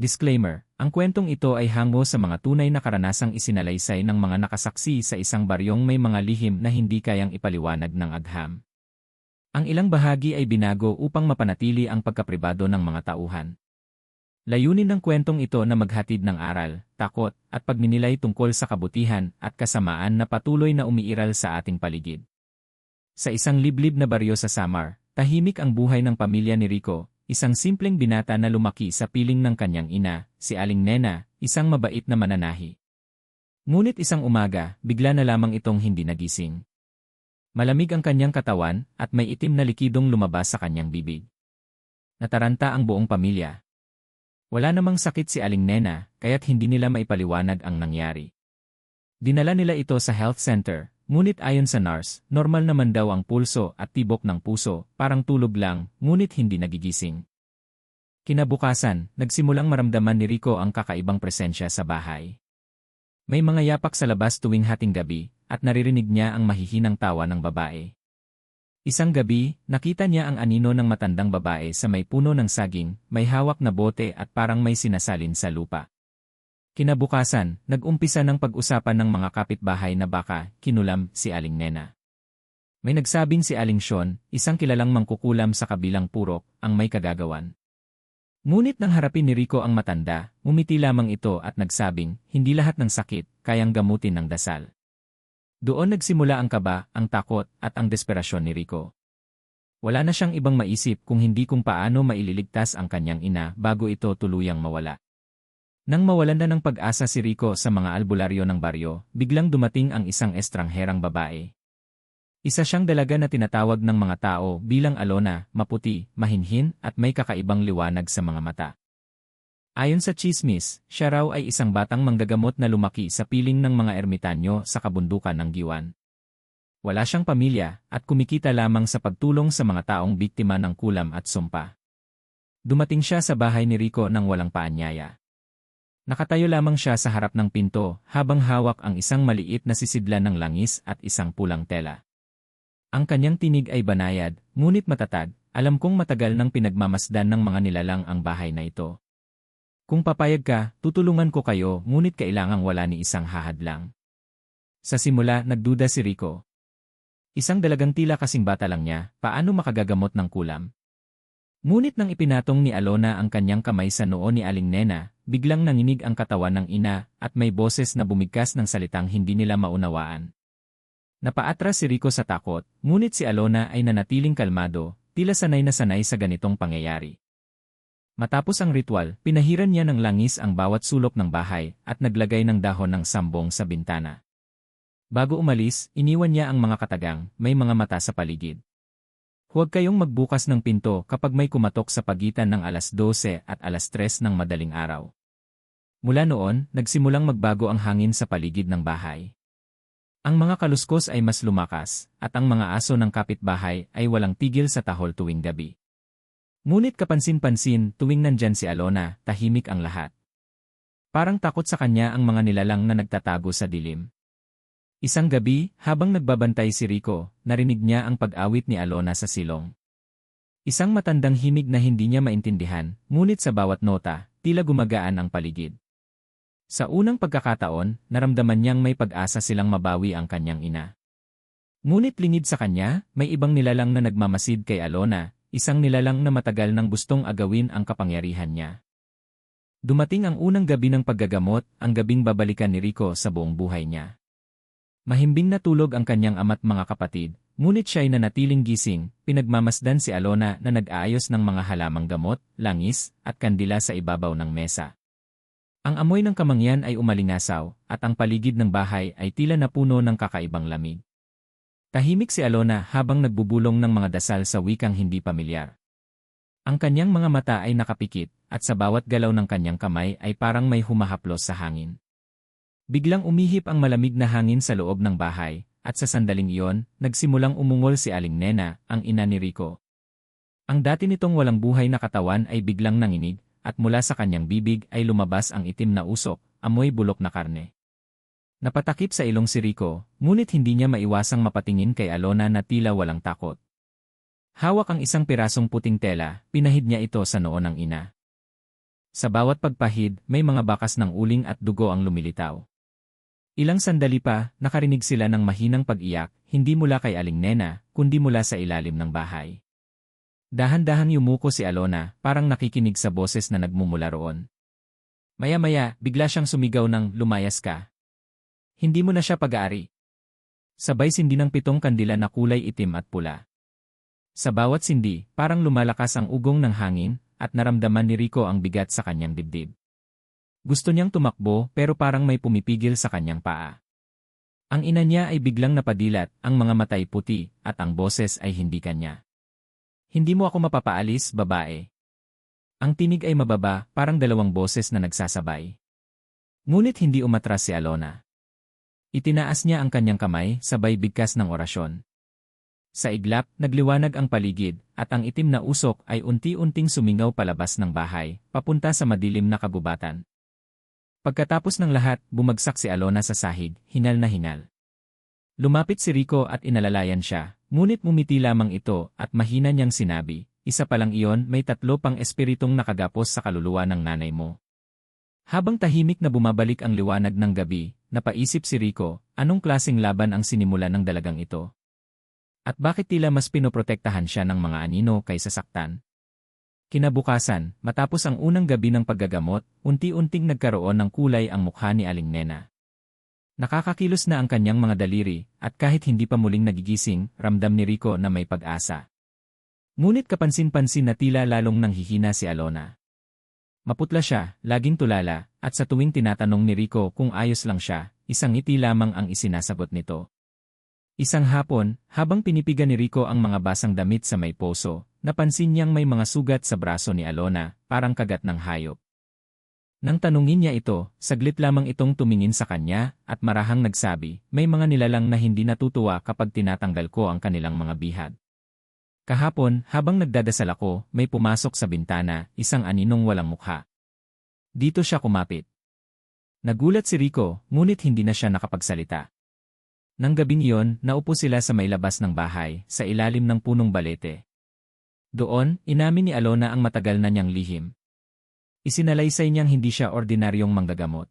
Disclaimer, ang kwentong ito ay hango sa mga tunay na karanasang isinalaysay ng mga nakasaksi sa isang baryong may mga lihim na hindi kayang ipaliwanag ng agham. Ang ilang bahagi ay binago upang mapanatili ang pagkapribado ng mga tauhan. Layunin ng kwentong ito na maghatid ng aral, takot, at pagninilay tungkol sa kabutihan at kasamaan na patuloy na umiiral sa ating paligid. Sa isang liblib na baryo sa Samar, tahimik ang buhay ng pamilya ni Rico, Isang simpleng binata na lumaki sa piling ng kanyang ina, si Aling Nena, isang mabait na mananahi. Ngunit isang umaga, bigla na lamang itong hindi nagising. Malamig ang kanyang katawan at may itim na likidong lumabas sa kanyang bibig. Nataranta ang buong pamilya. Wala namang sakit si Aling Nena, kaya't hindi nila maipaliwanag ang nangyari. Dinala nila ito sa health center, Ngunit ayon sa nurse, normal naman daw ang pulso at tibok ng puso, parang tulog lang, ngunit hindi nagigising. Kinabukasan, nagsimulang maramdaman ni Rico ang kakaibang presensya sa bahay. May mga yapak sa labas tuwing hating gabi, at naririnig niya ang mahihinang tawa ng babae. Isang gabi, nakita niya ang anino ng matandang babae sa may puno ng saging, may hawak na bote at parang may sinasalin sa lupa. Kinabukasan, nag-umpisa ng pag-usapan ng mga kapitbahay na baka kinulam si Aling Nena. May nagsabing si Aling Sean, isang kilalang mangkukulam sa kabilang purok, ang may kagagawan. Ngunit nang harapin ni Rico ang matanda, umiti lamang ito at nagsabing, hindi lahat ng sakit, kayang gamutin ng dasal. Doon nagsimula ang kaba, ang takot, at ang desperasyon ni Rico. Wala na siyang ibang maisip kung hindi kung paano maililigtas ang kanyang ina bago ito tuluyang mawala. Nang mawalan na ng pag-asa si Rico sa mga albularyo ng baryo, biglang dumating ang isang estrangherang babae. Isa siyang dalaga na tinatawag ng mga tao bilang Alona, maputi, mahinhin at may kakaibang liwanag sa mga mata. Ayon sa chismis, siya raw ay isang batang manggagamot na lumaki sa piling ng mga ermitanyo sa kabundukan ng Giwan. Wala siyang pamilya at kumikita lamang sa pagtulong sa mga taong biktima ng kulam at sumpa. Dumating siya sa bahay ni Rico nang walang paanyaya. Nakatayo lamang siya sa harap ng pinto habang hawak ang isang maliit na sisidlan ng langis at isang pulang tela. Ang kanyang tinig ay banayad, ngunit matatag, alam kong matagal nang pinagmamasdan ng mga nilalang ang bahay na ito. Kung papayag ka, tutulungan ko kayo ngunit kailangang wala ni isang hahadlang. Sa simula, nagduda si Rico. Isang dalagang tila kasing bata lang niya, paano makagagamot ng kulam? Ngunit nang ipinatong ni Alona ang kanyang kamay sa noo ni Aling Nena, biglang nanginig ang katawan ng ina at may boses na bumigkas ng salitang hindi nila maunawaan. Napaatras si Rico sa takot, ngunit si Alona ay nanatiling kalmado, tila sanay na sanay sa ganitong pangyayari. Matapos ang ritual, pinahiran niya ng langis ang bawat sulok ng bahay at naglagay ng dahon ng sambong sa bintana. Bago umalis, iniwan niya ang mga katagang, may mga mata sa paligid. Huwag kayong magbukas ng pinto kapag may kumatok sa pagitan ng alas 12 at alas 3 ng madaling araw. Mula noon, nagsimulang magbago ang hangin sa paligid ng bahay. Ang mga kaluskos ay mas lumakas, at ang mga aso ng kapitbahay ay walang tigil sa tahol tuwing gabi. Ngunit kapansin-pansin tuwing nandyan si Alona, tahimik ang lahat. Parang takot sa kanya ang mga nilalang na nagtatago sa dilim. Isang gabi, habang nagbabantay si Rico, narinig niya ang pag-awit ni Alona sa silong. Isang matandang himig na hindi niya maintindihan, ngunit sa bawat nota, tila gumagaan ang paligid. Sa unang pagkakataon, naramdaman niyang may pag-asa silang mabawi ang kanyang ina. Ngunit lingid sa kanya, may ibang nilalang na nagmamasid kay Alona, isang nilalang na matagal nang gustong agawin ang kapangyarihan niya. Dumating ang unang gabi ng paggagamot, ang gabing babalikan ni Rico sa buong buhay niya. Mahimbing natulog ang kanyang ama't mga kapatid, ngunit siya'y nanatiling gising, pinagmamasdan si Alona na nag-aayos ng mga halamang gamot, langis, at kandila sa ibabaw ng mesa. Ang amoy ng kamangyan ay umalingasaw, at ang paligid ng bahay ay tila napuno ng kakaibang lamig. Tahimik si Alona habang nagbubulong ng mga dasal sa wikang hindi pamilyar. Ang kanyang mga mata ay nakapikit, at sa bawat galaw ng kanyang kamay ay parang may humahaplos sa hangin. Biglang umihip ang malamig na hangin sa loob ng bahay, at sa sandaling iyon, nagsimulang umungol si Aling Nena, ang ina ni Rico. Ang dati nitong walang buhay na katawan ay biglang nanginig, at mula sa kanyang bibig ay lumabas ang itim na usok, amoy bulok na karne. Napatakip sa ilong si Rico, ngunit hindi niya maiwasang mapatingin kay Alona na tila walang takot. Hawak ang isang pirasong puting tela, pinahid niya ito sa noo ng ina. Sa bawat pagpahid, may mga bakas ng uling at dugo ang lumilitaw. Ilang sandali pa, nakarinig sila ng mahinang pag-iyak, hindi mula kay Aling Nena, kundi mula sa ilalim ng bahay. Dahan-dahan yumuko si Alona, parang nakikinig sa boses na nagmumula roon. Maya-maya, bigla siyang sumigaw ng lumayas ka. Hindi mo na siya pag-aari. Sabay sindi ng pitong kandila na kulay itim at pula. Sa bawat sindi, parang lumalakas ang ugong ng hangin, at naramdaman ni Rico ang bigat sa kanyang dibdib. Gusto niyang tumakbo pero parang may pumipigil sa kanyang paa. Ang ina niya ay biglang napadilat, ang mga matay puti, at ang boses ay hindi kanya. Hindi mo ako mapapaalis, babae. Ang tinig ay mababa, parang dalawang boses na nagsasabay. Ngunit hindi umatras si Alona. Itinaas niya ang kanyang kamay, sabay bigkas ng orasyon. Sa iglap, nagliwanag ang paligid, at ang itim na usok ay unti-unting sumingaw palabas ng bahay, papunta sa madilim na kabubatan. Pagkatapos ng lahat, bumagsak si Alona sa sahig, hinal na hinal. Lumapit si Rico at inalalayan siya, ngunit mumiti lamang ito at mahina niyang sinabi, isa pa lang iyon may tatlo pang espiritong nakagapos sa kaluluwa ng nanay mo. Habang tahimik na bumabalik ang liwanag ng gabi, napaisip si Rico, anong klasing laban ang sinimula ng dalagang ito? At bakit tila mas pinoprotektahan siya ng mga anino kaysa saktan? Kinabukasan, matapos ang unang gabi ng paggagamot, unti-unting nagkaroon ng kulay ang mukha ni Aling Nena. Nakakakilos na ang kanyang mga daliri, at kahit hindi pa muling nagigising, ramdam ni Rico na may pag-asa. Ngunit kapansin-pansin na tila lalong nanghihina si Alona. Maputla siya, laging tulala, at sa tuwing tinatanong ni Rico kung ayos lang siya, isang ngiti lamang ang isinasagot nito. Isang hapon, habang pinipigan ni Rico ang mga basang damit sa may poso, napansin niyang may mga sugat sa braso ni Alona, parang kagat ng hayop. Nang tanungin niya ito, saglit lamang itong tumingin sa kanya, at marahang nagsabi, may mga nilalang na hindi natutuwa kapag tinatanggal ko ang kanilang mga bihag. Kahapon, habang nagdadasal ako, may pumasok sa bintana, isang aninong walang mukha. Dito siya kumapit. Nagulat si Rico, ngunit hindi na siya nakapagsalita. Nang gabing iyon, naupo sila sa may labas ng bahay, sa ilalim ng punong balete. Doon, inamin ni Alona ang matagal na niyang lihim. Isinalaysay niyang hindi siya ordinaryong manggagamot.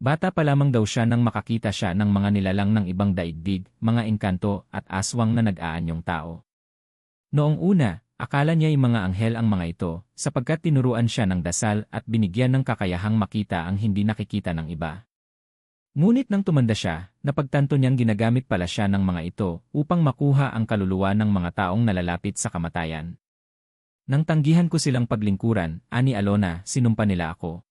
Bata pa lamang daw siya nang makakita siya ng mga nilalang ng ibang daigdig, mga engkanto at aswang na nag-aanyong tao. Noong una, akala niya ay mga anghel ang mga ito, sapagkat tinuruan siya ng dasal at binigyan ng kakayahang makita ang hindi nakikita ng iba. Ngunit nang tumanda siya, napagtanto niyang ginagamit pala siya ng mga ito upang makuha ang kaluluwa ng mga taong nalalapit sa kamatayan. Nang tanggihan ko silang paglingkuran, ani Alona, sinumpa nila ako.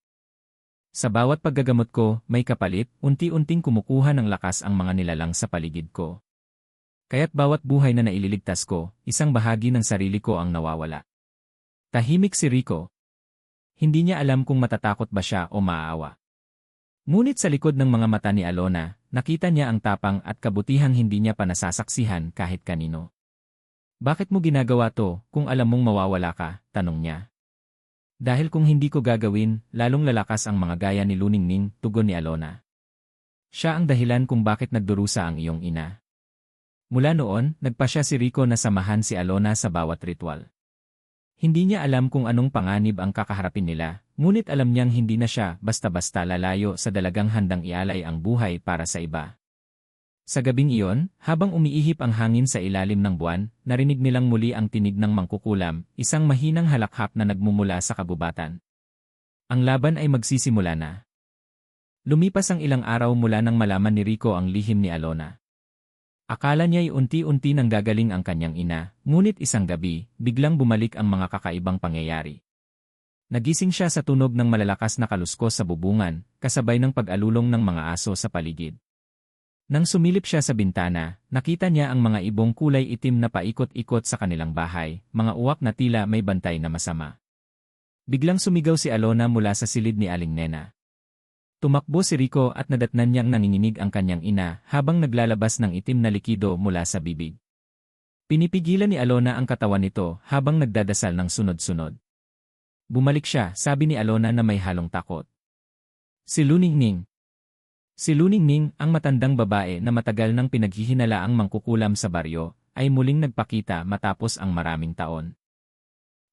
Sa bawat paggagamot ko, may kapalit, unti-unting kumukuha ng lakas ang mga nilalang sa paligid ko. Kaya't bawat buhay na naililigtas ko, isang bahagi ng sarili ko ang nawawala. Tahimik si Rico. Hindi niya alam kung matatakot ba siya o maaawa. Ngunit sa likod ng mga mata ni Alona, nakita niya ang tapang at kabutihang hindi niya pa nasasaksihan kahit kanino. Bakit mo ginagawa to kung alam mong mawawala ka? Tanong niya. Dahil kung hindi ko gagawin, lalong lalakas ang mga gaya ni Luningning, tugon ni Alona. Siya ang dahilan kung bakit nagdurusa ang iyong ina. Mula noon, nagpa siya si Rico na samahan si Alona sa bawat ritual. Hindi niya alam kung anong panganib ang kakaharapin nila, ngunit alam niyang hindi na siya basta-basta lalayo sa dalagang handang ialay ang buhay para sa iba. Sa gabing iyon, habang umiihip ang hangin sa ilalim ng buwan, narinig nilang muli ang tinig ng mangkukulam, isang mahinang halakhap na nagmumula sa kabubatan. Ang laban ay magsisimula na. Lumipas ang ilang araw mula nang malaman ni Rico ang lihim ni Alona. Akala niya'y unti-unti nang gagaling ang kanyang ina, ngunit isang gabi, biglang bumalik ang mga kakaibang pangyayari. Nagising siya sa tunog ng malalakas na kaluskos sa bubungan, kasabay ng pag-alulong ng mga aso sa paligid. Nang sumilip siya sa bintana, nakita niya ang mga ibong kulay itim na paikot-ikot sa kanilang bahay, mga uwak na tila may bantay na masama. Biglang sumigaw si Alona mula sa silid ni Aling Nena. Tumakbo si Rico at nadatnan niyang nanginginig ang kanyang ina habang naglalabas ng itim na likido mula sa bibig. Pinipigilan ni Alona ang katawan nito habang nagdadasal ng sunod-sunod. Bumalik siya, sabi ni Alona na may halong takot. Si Luningning. Si Luningning, ang matandang babae na matagal nang pinaghihinalaang mangkukulam sa baryo, ay muling nagpakita matapos ang maraming taon.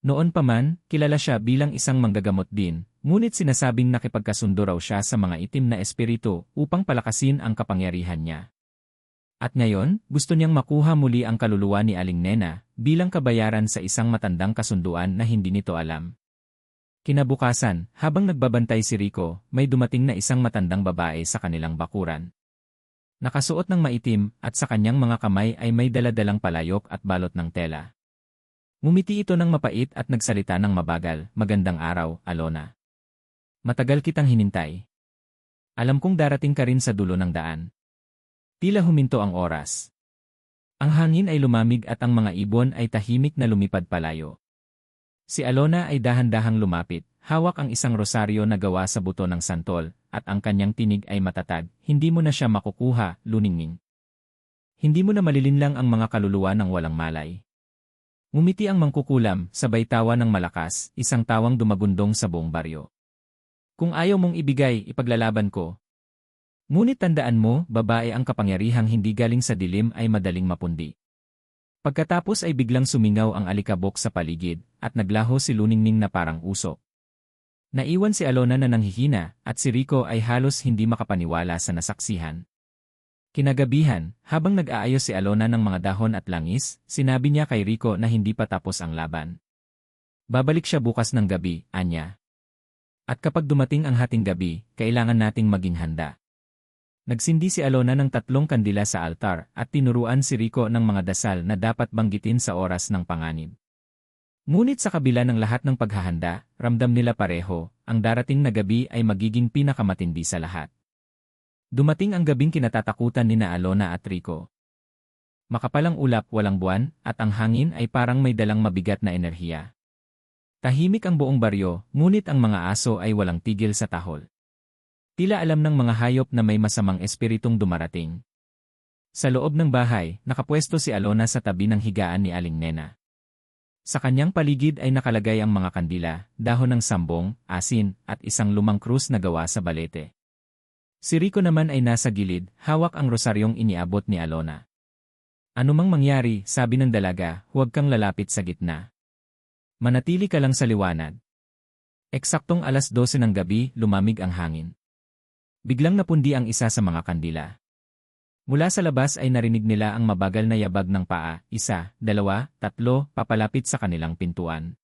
Noon pa man, kilala siya bilang isang manggagamot din, ngunit sinasabing nakipagkasundo raw siya sa mga itim na espiritu upang palakasin ang kapangyarihan niya. At ngayon, gusto niyang makuha muli ang kaluluwa ni Aling Nena bilang kabayaran sa isang matandang kasunduan na hindi nito alam. Kinabukasan, habang nagbabantay si Rico, may dumating na isang matandang babae sa kanilang bakuran. Nakasuot ng maitim at sa kanyang mga kamay ay may daladalang palayok at balot ng tela. Ngumiti ito ng mapait at nagsalita ng mabagal, magandang araw, Alona. Matagal kitang hinintay. Alam kong darating ka rin sa dulo ng daan. Tila huminto ang oras. Ang hangin ay lumamig at ang mga ibon ay tahimik na lumipad palayo. Si Alona ay dahan-dahang lumapit, hawak ang isang rosaryo na gawa sa buto ng santol, at ang kanyang tinig ay matatag, hindi mo na siya makukuha, luningning. Hindi mo na malilinlang ang mga kaluluwa ng walang malay. Ngumiti ang mangkukulam, sabay tawa ng malakas, isang tawang dumagundong sa buong baryo. Kung ayaw mong ibigay, ipaglalaban ko. Ngunit tandaan mo, babae ang kapangyarihang hindi galing sa dilim ay madaling mapundi. Pagkatapos ay biglang sumingaw ang alikabok sa paligid, at naglaho si Luningning na parang usok. Naiwan si Alona na nanghihina, at si Rico ay halos hindi makapaniwala sa nasaksihan. Kinagabihan, habang nag-aayos si Alona ng mga dahon at langis, sinabi niya kay Rico na hindi pa tapos ang laban. Babalik siya bukas ng gabi, anya. At kapag dumating ang hating gabi, kailangan nating maging handa. Nagsindi si Alona ng tatlong kandila sa altar at tinuruan si Rico ng mga dasal na dapat banggitin sa oras ng panganib. Ngunit sa kabila ng lahat ng paghahanda, ramdam nila pareho, ang darating na gabi ay magiging pinakamatindi sa lahat. Dumating ang gabing kinatatakutan ni na Alona at Rico. Makapalang ulap walang buwan at ang hangin ay parang may dalang mabigat na enerhiya. Tahimik ang buong baryo, ngunit ang mga aso ay walang tigil sa tahol. Tila alam ng mga hayop na may masamang espiritong dumarating. Sa loob ng bahay, nakapwesto si Alona sa tabi ng higaan ni Aling Nena. Sa kanyang paligid ay nakalagay ang mga kandila, dahon ng sambong, asin, at isang lumang krus na gawa sa balete. Si Rico naman ay nasa gilid, hawak ang rosaryong iniabot ni Alona. Anumang mangyari, sabi ng dalaga, huwag kang lalapit sa gitna. Manatili ka lang sa liwanag. Eksaktong alas 12 ng gabi, lumamig ang hangin. Biglang napundi ang isa sa mga kandila. Mula sa labas ay narinig nila ang mabagal na yabag ng paa, isa, dalawa, tatlo, papalapit sa kanilang pintuan.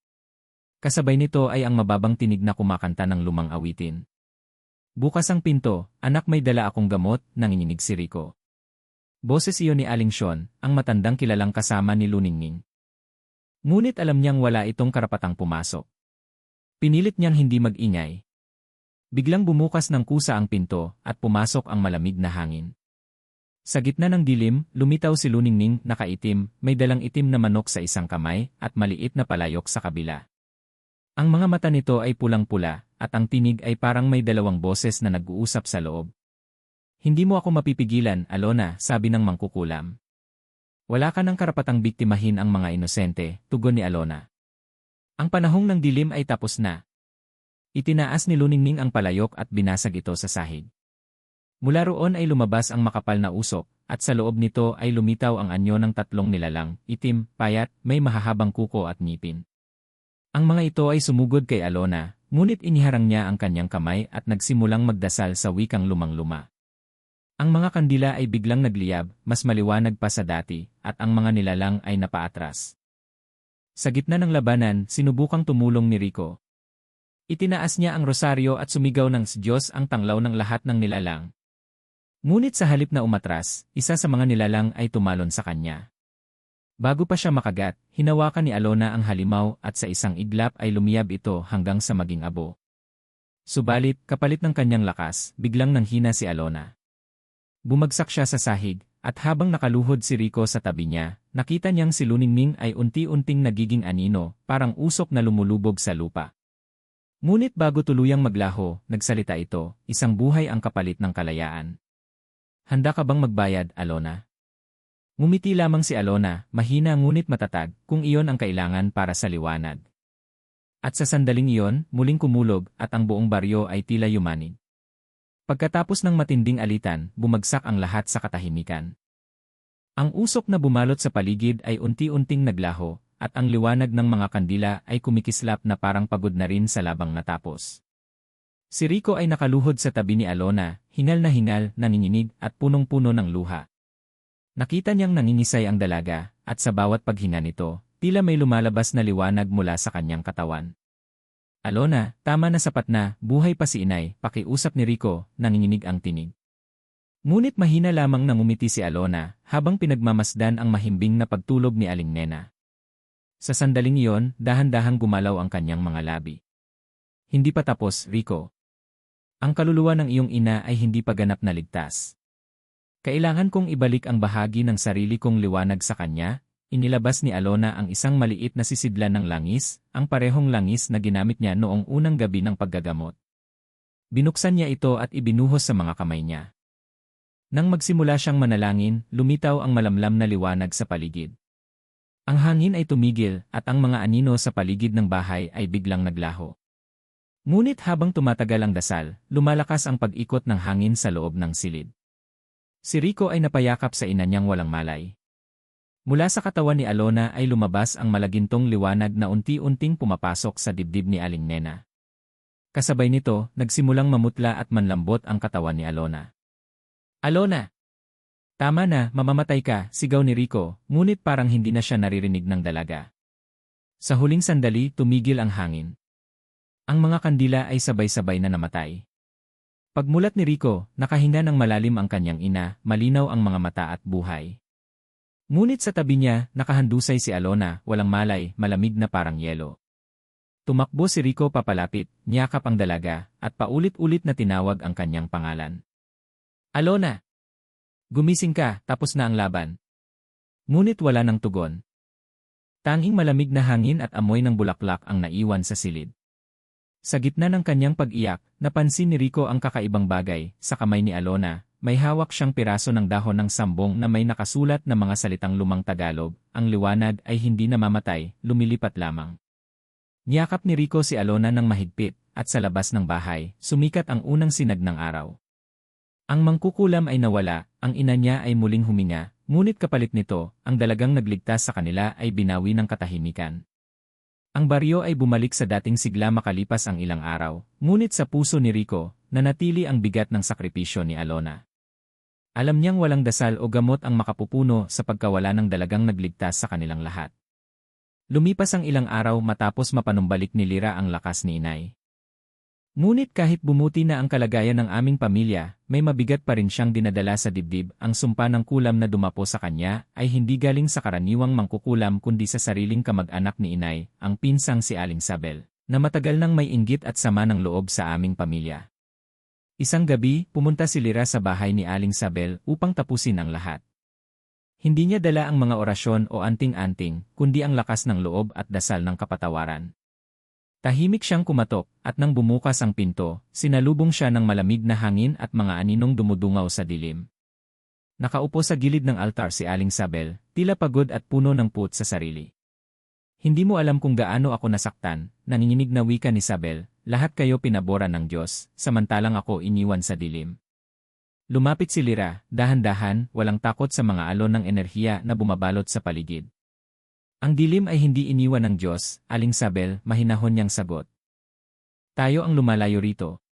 Kasabay nito ay ang mababang tinig na kumakanta ng lumang awitin. Bukas ang pinto, anak may dala akong gamot, nanginginig si Rico. Boses iyon ni Aling Sean, ang matandang kilalang kasama ni Luningning. Ngunit alam niyang wala itong karapatang pumasok. Pinilit niyang hindi mag-ingay, Biglang bumukas ng kusa ang pinto at pumasok ang malamig na hangin. Sa gitna ng dilim, lumitaw si Luningning nakaitim, may dalang itim na manok sa isang kamay at maliit na palayok sa kabila. Ang mga mata nito ay pulang-pula at ang tinig ay parang may dalawang boses na nag-uusap sa loob. Hindi mo ako mapipigilan, Alona, sabi ng mangkukulam. Wala ka ng karapatang biktimahin ang mga inosente, tugon ni Alona. Ang panahong ng dilim ay tapos na, Itinaas ni Luningning ang palayok at binasag ito sa sahig. Mula roon ay lumabas ang makapal na usok, at sa loob nito ay lumitaw ang anyo ng tatlong nilalang, itim, payat, may mahahabang kuko at ngipin. Ang mga ito ay sumugod kay Alona, ngunit iniharang niya ang kanyang kamay at nagsimulang magdasal sa wikang lumang-luma. Ang mga kandila ay biglang nagliyab, mas maliwanag pa sa dati, at ang mga nilalang ay napaatras. Sa gitna ng labanan, sinubukang tumulong ni Rico, Itinaas niya ang rosaryo at sumigaw ng Diyos ang tanglaw ng lahat ng nilalang. Ngunit sa halip na umatras, isa sa mga nilalang ay tumalon sa kanya. Bago pa siya makagat, hinawakan ni Alona ang halimaw at sa isang iglap ay lumiyab ito hanggang sa maging abo. Subalit, kapalit ng kanyang lakas, biglang nanghina si Alona. Bumagsak siya sa sahig, at habang nakaluhod si Rico sa tabi niya, nakita niyang si Luningning ay unti-unting nagiging anino, parang usok na lumulubog sa lupa. Ngunit bago tuluyang maglaho, nagsalita ito, isang buhay ang kapalit ng kalayaan. Handa ka bang magbayad, Alona? Ngumiti lamang si Alona, mahina ngunit matatag, kung iyon ang kailangan para sa liwanag. At sa sandaling iyon, muling kumulog at ang buong baryo ay tila yumanig. Pagkatapos ng matinding alitan, bumagsak ang lahat sa katahimikan. Ang usok na bumalot sa paligid ay unti-unting naglaho, at ang liwanag ng mga kandila ay kumikislap na parang pagod na rin sa labang natapos. Si Rico ay nakaluhod sa tabi ni Alona, hingal na hingal, nanginginig at punong-puno ng luha. Nakita niyang nangingisay ang dalaga, at sa bawat paghinga nito, tila may lumalabas na liwanag mula sa kanyang katawan. Alona, tama na sapat na, buhay pa si inay, pakiusap ni Rico, nanginginig ang tinig. Ngunit mahina lamang nangumiti si Alona, habang pinagmamasdan ang mahimbing na pagtulog ni Aling Nena. Sa sandaling iyon, dahan-dahang gumalaw ang kanyang mga labi. Hindi pa tapos, Rico. Ang kaluluwa ng iyong ina ay hindi pa ganap na ligtas. Kailangan kong ibalik ang bahagi ng sarili kong liwanag sa kanya, inilabas ni Alona ang isang maliit na sisidlan ng langis, ang parehong langis na ginamit niya noong unang gabi ng paggagamot. Binuksan niya ito at ibinuhos sa mga kamay niya. Nang magsimula siyang manalangin, lumitaw ang malamlam na liwanag sa paligid. Ang hangin ay tumigil at ang mga anino sa paligid ng bahay ay biglang naglaho. Ngunit habang tumatagal ang dasal, lumalakas ang pag-ikot ng hangin sa loob ng silid. Si Rico ay napayakap sa ina niyang walang malay. Mula sa katawan ni Alona ay lumabas ang malagintong liwanag na unti-unting pumapasok sa dibdib ni Aling Nena. Kasabay nito, nagsimulang mamutla at manlambot ang katawan ni Alona. Alona! Tama na, mamamatay ka, sigaw ni Rico, ngunit parang hindi na siya naririnig ng dalaga. Sa huling sandali, tumigil ang hangin. Ang mga kandila ay sabay-sabay na namatay. Pagmulat ni Rico, nakahinga ng malalim ang kanyang ina, malinaw ang mga mata at buhay. Ngunit sa tabi niya, nakahandusay si Alona, walang malay, malamig na parang yelo. Tumakbo si Rico papalapit, niyakap ang dalaga, at paulit-ulit na tinawag ang kanyang pangalan. Alona! Gumising ka, tapos na ang laban. Ngunit wala ng tugon. Tanging malamig na hangin at amoy ng bulaklak ang naiwan sa silid. Sa gitna ng kanyang pag-iyak, napansin ni Rico ang kakaibang bagay. Sa kamay ni Alona, may hawak siyang piraso ng dahon ng sambong na may nakasulat na mga salitang lumang Tagalog. Ang liwanag ay hindi namamatay, lumilipat lamang. Niyakap ni Rico si Alona ng mahigpit, at sa labas ng bahay, sumikat ang unang sinag ng araw. Ang mangkukulam ay nawala, ang ina niya ay muling huminga, ngunit kapalit nito, ang dalagang nagligtas sa kanila ay binawi ng katahimikan. Ang baryo ay bumalik sa dating sigla makalipas ang ilang araw, ngunit sa puso ni Rico, nanatili ang bigat ng sakripisyo ni Alona. Alam niyang walang dasal o gamot ang makapupuno sa pagkawala ng dalagang nagligtas sa kanilang lahat. Lumipas ang ilang araw matapos mapanumbalik ni Lira ang lakas ni inay. Ngunit kahit bumuti na ang kalagayan ng aming pamilya, may mabigat pa rin siyang dinadala sa dibdib. Ang sumpa ng kulam na dumapo sa kanya ay hindi galing sa karaniwang mangkukulam kundi sa sariling kamag-anak ni inay, ang pinsang si Aling Sabel, na matagal nang may inggit at sama ng loob sa aming pamilya. Isang gabi, pumunta si Lira sa bahay ni Aling Sabel upang tapusin ang lahat. Hindi niya dala ang mga orasyon o anting-anting, kundi ang lakas ng loob at dasal ng kapatawaran. Tahimik siyang kumatok, at nang bumukas ang pinto, sinalubong siya ng malamig na hangin at mga aninong dumudungaw sa dilim. Nakaupo sa gilid ng altar si Aling Sabel, tila pagod at puno ng put sa sarili. Hindi mo alam kung gaano ako nasaktan, nanginginig na wika ni Sabel, lahat kayo pinabora ng Diyos, samantalang ako iniwan sa dilim. Lumapit si Lira, dahan-dahan, walang takot sa mga alon ng enerhiya na bumabalot sa paligid. Ang dilim ay hindi iniwan ng Diyos, Aling Sabel, mahinahon niyang sagot. Tayo ang lumalayo rito.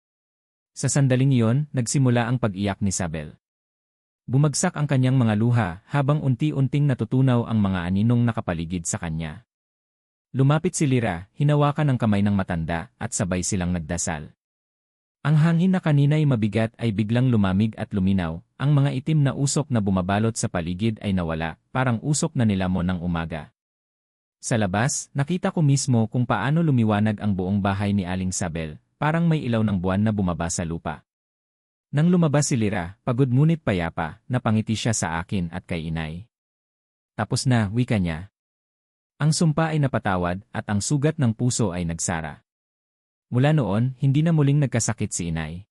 Sa sandaling iyon, nagsimula ang pag-iyak ni Sabel. Bumagsak ang kanyang mga luha habang unti-unting natutunaw ang mga aninong nakapaligid sa kanya. Lumapit si Lira, hinawakan ang kamay ng matanda at sabay silang nagdasal. Ang hangin na kanina'y mabigat ay biglang lumamig at luminaw, ang mga itim na usok na bumabalot sa paligid ay nawala, parang usok na nilamon ng umaga. Sa labas, nakita ko mismo kung paano lumiwanag ang buong bahay ni Aling Sabel, parang may ilaw ng buwan na bumaba sa lupa. Nang lumabas si Lira, pagod ngunit payapa, napangiti siya sa akin at kay inay. Tapos na, wika niya. Ang sumpa ay napatawad at ang sugat ng puso ay nagsara. Mula noon, hindi na muling nagkasakit si inay.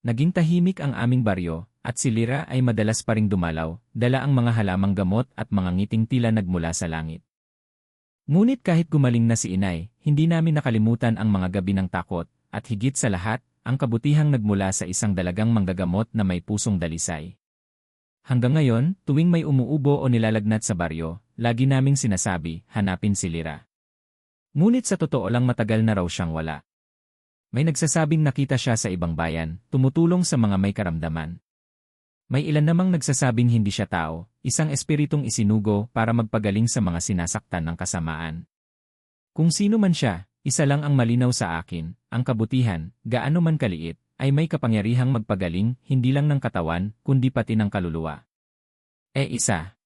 Naging tahimik ang aming baryo, at si Lira ay madalas pa ring dumalaw, dala ang mga halamang gamot at mga ngiting tila nagmula sa langit. Ngunit kahit gumaling na si inay, hindi namin nakalimutan ang mga gabi ng takot, at higit sa lahat, ang kabutihang nagmula sa isang dalagang manggagamot na may pusong dalisay. Hanggang ngayon, tuwing may umuubo o nilalagnat sa baryo, lagi naming sinasabi, hanapin si Lira. Ngunit sa totoo lang matagal na raw siyang wala. May nagsasabing nakita siya sa ibang bayan, tumutulong sa mga may karamdaman. May ilan namang nagsasabing hindi siya tao, isang espiritong isinugo para magpagaling sa mga sinasaktan ng kasamaan. Kung sino man siya, isa lang ang malinaw sa akin, ang kabutihan, gaano man kaliit, ay may kapangyarihang magpagaling hindi lang ng katawan, kundi pati ng kaluluwa. E isa,